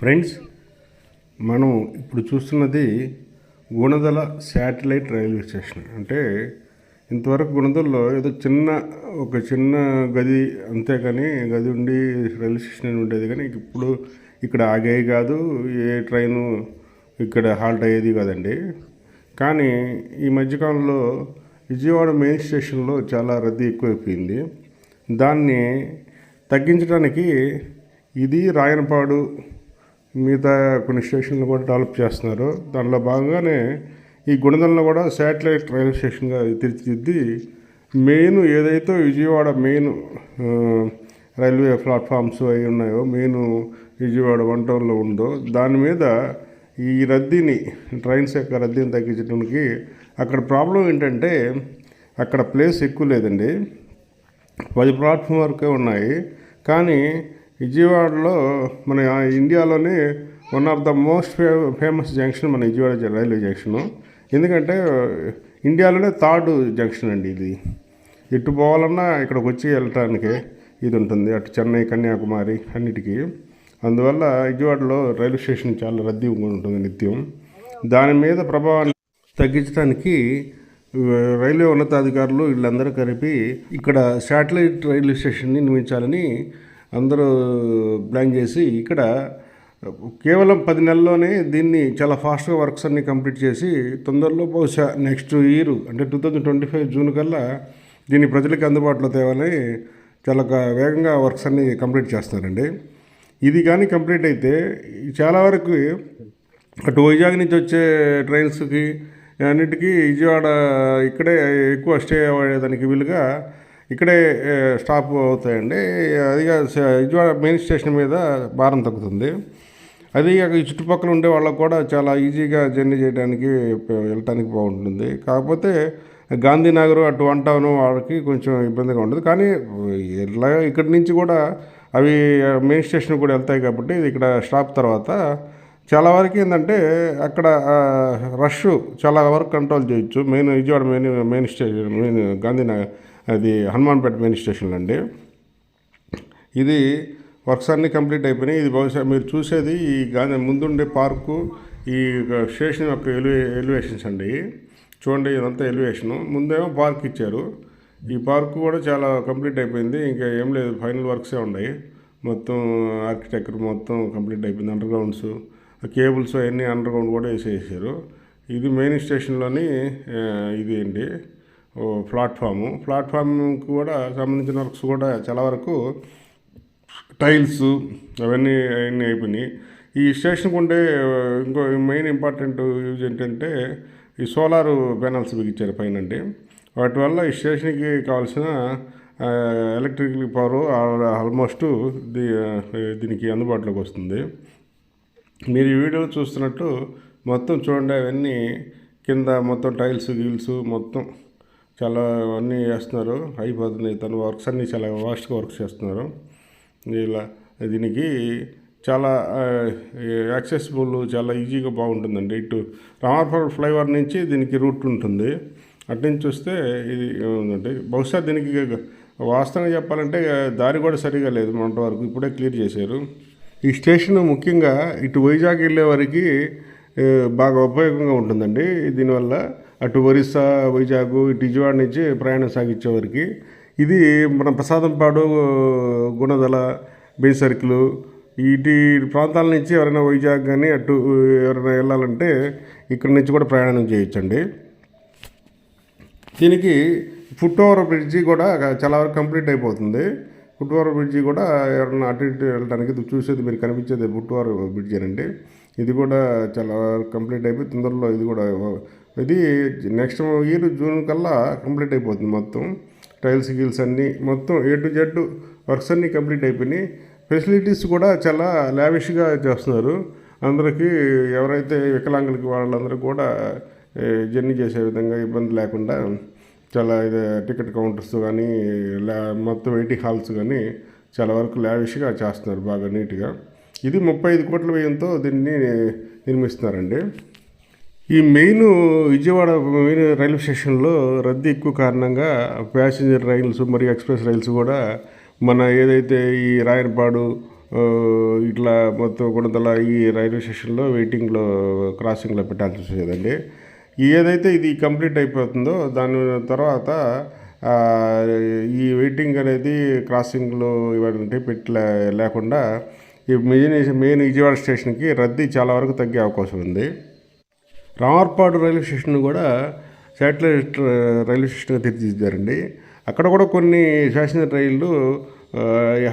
Friends మనం ఇప్పుడు చూస్తున్నది గుణదల శాటిలైట్ రైల్వే స్టేషన్. అంటే ఇంతవరకు గుణదల్లో ఏదో చిన్న ఒక చిన్న గది అంతేకాని గది ఉండి రైల్వే స్టేషన్ అని ఉండేది కానీ ఇప్పుడు ఇక్కడ ఆగేవి కాదు ఏ ట్రైను ఇక్కడ హాల్ట్ అయ్యేది కాదండి. కానీ ఈ మధ్యకాలంలో విజయవాడ మెయిన్ స్టేషన్లో చాలా రద్దీ ఎక్కువైపోయింది. దాన్ని తగ్గించడానికి ఇది రాయనపాడు మిగతా కొన్ని స్టేషన్లు కూడా డెవలప్ చేస్తున్నారు. దానిలో భాగంగానే ఈ గుణదలను కూడా శాటిలైట్ రైల్వే స్టేషన్గా తీర్చిదిద్ది మెయిన్ ఏదైతే విజయవాడ మెయిన్ రైల్వే ప్లాట్ఫామ్స్ అవి ఉన్నాయో మెయిన్ విజయవాడ వన్ టౌన్లో ఉందో దాని మీద ఈ రద్దీని ట్రైన్స్ యొక్క రద్దీని తగ్గించడానికి అక్కడ ప్రాబ్లం ఏంటంటే అక్కడ ప్లేస్ ఎక్కువ లేదండి. పది ప్లాట్ఫామ్ వరకే ఉన్నాయి. కానీ విజయవాడలో మన ఇండియాలోనే వన్ ఆఫ్ ద మోస్ట్ ఫే ఫేమస్ జంక్షన్ మన విజయవాడ రైల్వే జంక్షను ఎందుకంటే ఇండియాలోనే థర్డ్ జంక్షన్ అండి ఇది. ఎటు పోవాలన్నా ఇక్కడికి వచ్చి వెళ్ళటానికి ఇది ఉంటుంది. అటు చెన్నై కన్యాకుమారి అన్నిటికీ. అందువల్ల విజయవాడలో రైల్వే స్టేషన్ చాలా రద్దీ ఉంటుంది నిత్యం. దాని మీద ప్రభావాన్ని తగ్గించడానికి రైల్వే ఉన్నతాధికారులు వీళ్ళందరూ కలిపి ఇక్కడ శాటిలైట్ రైల్వే స్టేషన్ని నిర్మించాలని అందరూ ప్లాన్ చేసి ఇక్కడ కేవలం పది నెలల్లోనే దీన్ని చాలా ఫాస్ట్గా వర్క్స్ అన్ని కంప్లీట్ చేసి తొందరలో బహుశా నెక్స్ట్ ఇయర్ అంటే two thousand twenty five June కల్లా దీన్ని ప్రజలకు అందుబాటులో తేవాలని చాలా వేగంగా వర్క్స్ అన్ని కంప్లీట్ చేస్తున్నారండి ఇది కానీ కంప్లీట్ అయితే చాలా వరకు అటు వైజాగ్ నుంచి వచ్చే ట్రైన్స్కి అన్నిటికీ విజయవాడ ఇక్కడే ఎక్కువ స్టే అయ్యేదానికి వీలుగా ఇక్కడే స్టాప్ అవుతాయండి. అదిగా విజయవాడ మెయిన్ స్టేషన్ మీద భారం తగ్గుతుంది. అది ఈ చుట్టుపక్కల ఉండే వాళ్ళకు కూడా చాలా ఈజీగా జర్నీ చేయడానికి వెళ్ళటానికి బాగుంటుంది. కాకపోతే గాంధీనగర్ అటు వన్ టౌన్ వాళ్ళకి కొంచెం ఇబ్బందిగా ఉంటుంది. కానీ ఇలా ఇక్కడి నుంచి కూడా అవి మెయిన్ స్టేషన్ కూడా వెళ్తాయి కాబట్టి ఇక్కడ స్టాప్ తర్వాత. చాలా వరకు ఏంటంటే అక్కడ రష్ చాలా వరకు కంట్రోల్ చేయొచ్చు. Main Vijayawada main main station main Gandhinagar. అది హనుమాన్పేట మెయిన్ స్టేషన్లో అండి. ఇది వర్క్స్ అన్నీ కంప్లీట్ అయిపోయినాయి. ఇది బహుశా మీరు చూసేది ఈ గాంధీ ముందుండే పార్కు ఈ స్టేషన్ యొక్క ఎలివే ఎలివేషన్స్ అండి. చూడండి ఇదంతా ఎలివేషను. ముందేమో పార్క్ ఇచ్చారు. ఈ పార్క్ కూడా చాలా కంప్లీట్ అయిపోయింది. ఇంకా ఏం లేదు ఫైనల్ వర్క్సే ఉన్నాయి. మొత్తం ఆర్కిటెక్చర్ మొత్తం కంప్లీట్ అయిపోయింది. అండర్ గ్రౌండ్స్ కేబుల్స్ అవన్నీ అండర్ గ్రౌండ్ కూడా వేసేసారు. ఇది మెయిన్ స్టేషన్లోని ఇది అండి. ఓ ప్లాట్ఫాము. ప్లాట్ఫామ్కి కూడా సంబంధించిన వర్క్స్ కూడా చాలా వరకు టైల్స్ అవన్నీ అవన్నీ అయిపోయినాయి. ఈ స్టేషన్కి ఉండే ఇంకో మెయిన్ ఇంపార్టెంట్ యూజ్ ఏంటంటే ఈ సోలార్ ప్యానల్స్ బిగించారు పైన అండి వాటి వల్ల ఈ స్టేషన్కి కావాల్సిన ఎలక్ట్రికల్ పవర్ ఆల్మోస్ట్ దీ దీనికి అందుబాటులోకి వస్తుంది. మీరు ఈ వీడియోలో చూస్తున్నట్టు మొత్తం చూడండి అవన్నీ కింద మొత్తం టైల్స్ గీల్స్ మొత్తం చాలా అన్నీ చేస్తున్నారు. అయిపోతుంది. తన వర్క్స్ అన్నీ చాలా వాస్ట్గా వర్క్స్ చేస్తున్నారు. ఇలా దీనికి చాలా యాక్సెసిబుల్ చాలా ఈజీగా బాగుంటుందండి. ఇటు రామాపురం ఫ్లైఓవర్ నుంచి దీనికి రూట్ ఉంటుంది. అటు నుంచి చూస్తే ఇది ఉందండి బహుశా దీనికి వాస్తవంగా చెప్పాలంటే దారి కూడా సరిగా లేదు మొన్నటి వరకు. ఇప్పుడే క్లియర్ చేశారు. ఈ స్టేషన్ ముఖ్యంగా ఇటు వైజాగ్ వెళ్ళే వారికి బాగా ఉపయోగంగా ఉంటుందండి. దీనివల్ల అటు ఒరిస్సా వైజాగ్ ఇటు విజయవాడ నుంచి ప్రయాణం సాగించేవారికి. ఇది మన ప్రసాదంపాడు గుణదల బే సర్కిల్ ఇటు ప్రాంతాల నుంచి ఎవరైనా వైజాగ్ కానీ అటు ఎవరైనా వెళ్ళాలంటే ఇక్కడ నుంచి కూడా ప్రయాణం చేయొచ్చండి. దీనికి ఫుట్ ఓవర్ బ్రిడ్జి కూడా చాలా వరకు కంప్లీట్ అయిపోతుంది. ఫుట్ ఓవర్ బ్రిడ్జి కూడా ఎవరైనా అటు ఇటు వెళ్ళడానికి చూసేది మీరు కనిపించేది ఫుట్ ఓవర్ బ్రిడ్జి అండి ఇది కూడా చాలా వరకు కంప్లీట్ అయిపోయి తొందరలో ఇది కూడా ఇది నెక్స్ట్ ఇయర్ జూన్ కల్లా కంప్లీట్ అయిపోతుంది మొత్తం. టైల్స్ గిల్స్ అన్నీ మొత్తం ఏ టు జెడ్ వర్క్స్ అన్నీ కంప్లీట్ అయిపోయినాయి. ఫెసిలిటీస్ కూడా చాలా లావిష్గా చేస్తున్నారు. అందరికీ ఎవరైతే వికలాంగులకి వాళ్ళందరూ కూడా జర్నీ చేసే విధంగా ఇబ్బంది లేకుండా చాలా ఇది టికెట్ కౌంటర్స్ కానీ లా మొత్తం వెయిటింగ్ హాల్స్ కానీ చాలా వరకు లావిష్గా చేస్తున్నారు బాగా నీట్గా ఇది ముప్పై ఐదు కోట్ల వ్యయంతో దీన్ని నిర్మిస్తున్నారండి. ఈ మెయిన్ విజయవాడ మెయిన్ రైల్వే స్టేషన్లో రద్దీ ఎక్కువ కారణంగా ప్యాసింజర్ రైల్స్ మరియు ఎక్స్ప్రెస్ రైల్స్ కూడా మన ఏదైతే ఈ రాయనపాడు ఇట్లా మొత్తం గుణదల ఈ రైల్వే స్టేషన్లో వెయిటింగ్లో క్రాసింగ్లో పెట్టాల్సి వచ్చేదండి. ఏదైతే ఇది కంప్లీట్ అయిపోతుందో దాని తర్వాత ఈ వెయిటింగ్ అనేది క్రాసింగ్లో ఇవన్నీ పెట్టి లేకుండా ఈ మెయిన్ మెయిన్ విజయవాడ స్టేషన్కి రద్దీ చాలా వరకు తగ్గే అవకాశం ఉంది. రామర్పాడు రైల్వే స్టేషన్ కూడా శాటిలైట్ రైల్వే స్టేషన్గా తీర్చిదిద్దారండి. అక్కడ కూడా కొన్ని ప్యాసింజర్ రైళ్ళు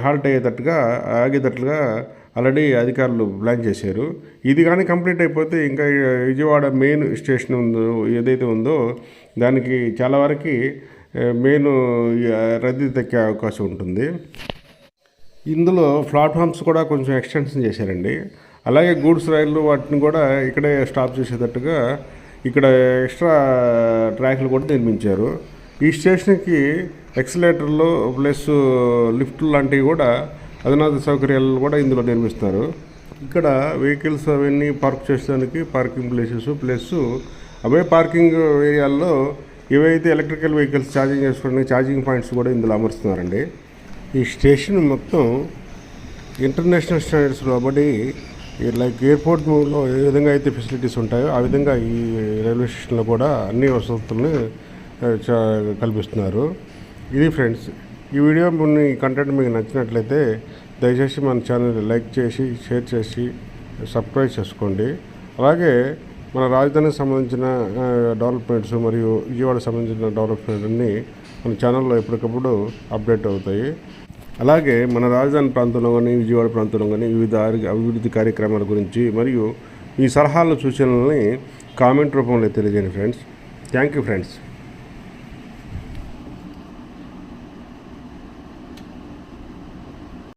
హాల్ట్ అయ్యేటట్టుగా ఆగేటట్లుగా ఆల్రెడీ అధికారులు ప్లాన్ చేశారు. ఇది కానీ కంప్లీట్ అయిపోతే ఇంకా విజయవాడ మెయిన్ స్టేషన్ ఉందో ఏదైతే ఉందో దానికి చాలా వరకు మెయిన్ రద్దీ తగ్గే అవకాశం ఉంటుంది. ఇందులో ప్లాట్ఫామ్స్ కూడా కొంచెం ఎక్స్టెన్షన్ చేశారండి. అలాగే గూడ్స్ రైళ్ళు వాటిని కూడా ఇక్కడే స్టాప్ చేసేటట్టుగా ఇక్కడ ఎక్స్ట్రా ట్రాక్లు కూడా నిర్మించారు. ఈ స్టేషన్కి ఎక్సలేటర్లు ప్లస్ లిఫ్ట్లు లాంటివి కూడా అధునాత సౌకర్యాలు కూడా ఇందులో నిర్మిస్తారు. ఇక్కడ వెహికల్స్ అవన్నీ పార్క్ చేసేదానికి పార్కింగ్ ప్లేసెస్ ప్లస్ అవే పార్కింగ్ ఏరియాల్లో ఏవైతే ఎలక్ట్రికల్ వెహికల్స్ ఛార్జింగ్ చేసుకోవడానికి ఛార్జింగ్ పాయింట్స్ కూడా ఇందులో అమరుస్తున్నారండి. ఈ స్టేషన్ మొత్తం ఇంటర్నేషనల్ స్టాండర్డ్స్ లోబడి ఈ లైక్ ఎయిర్పోర్ట్లో ఏ విధంగా అయితే ఫెసిలిటీస్ ఉంటాయో ఆ విధంగా ఈ రైల్వే స్టేషన్లో కూడా అన్ని వసతులను కల్పిస్తున్నారు. ఇది ఫ్రెండ్స్ ఈ వీడియో మీ కంటెంట్ మీకు నచ్చినట్లయితే దయచేసి మన ఛానల్ లైక్ చేసి షేర్ చేసి సబ్స్క్రైబ్ చేసుకోండి. అలాగే మన రాజధానికి సంబంధించిన డెవలప్మెంట్స్ మరియు విజయవాడకు సంబంధించిన డెవలప్మెంట్ అన్నీ మన ఛానల్లో ఎప్పటికప్పుడు అప్డేట్ అవుతాయి. అలాగే మన రాజధాని ప్రాంతంలో కానీ విజయవాడ ప్రాంతంలో కానీ వివిధ అభివృద్ధి కార్యక్రమాల గురించి మరియు మీ సలహాలు సూచనలని కామెంట్ రూపంలో తెలియజేయండి ఫ్రెండ్స్ థ్యాంక్ యూ ఫ్రెండ్స్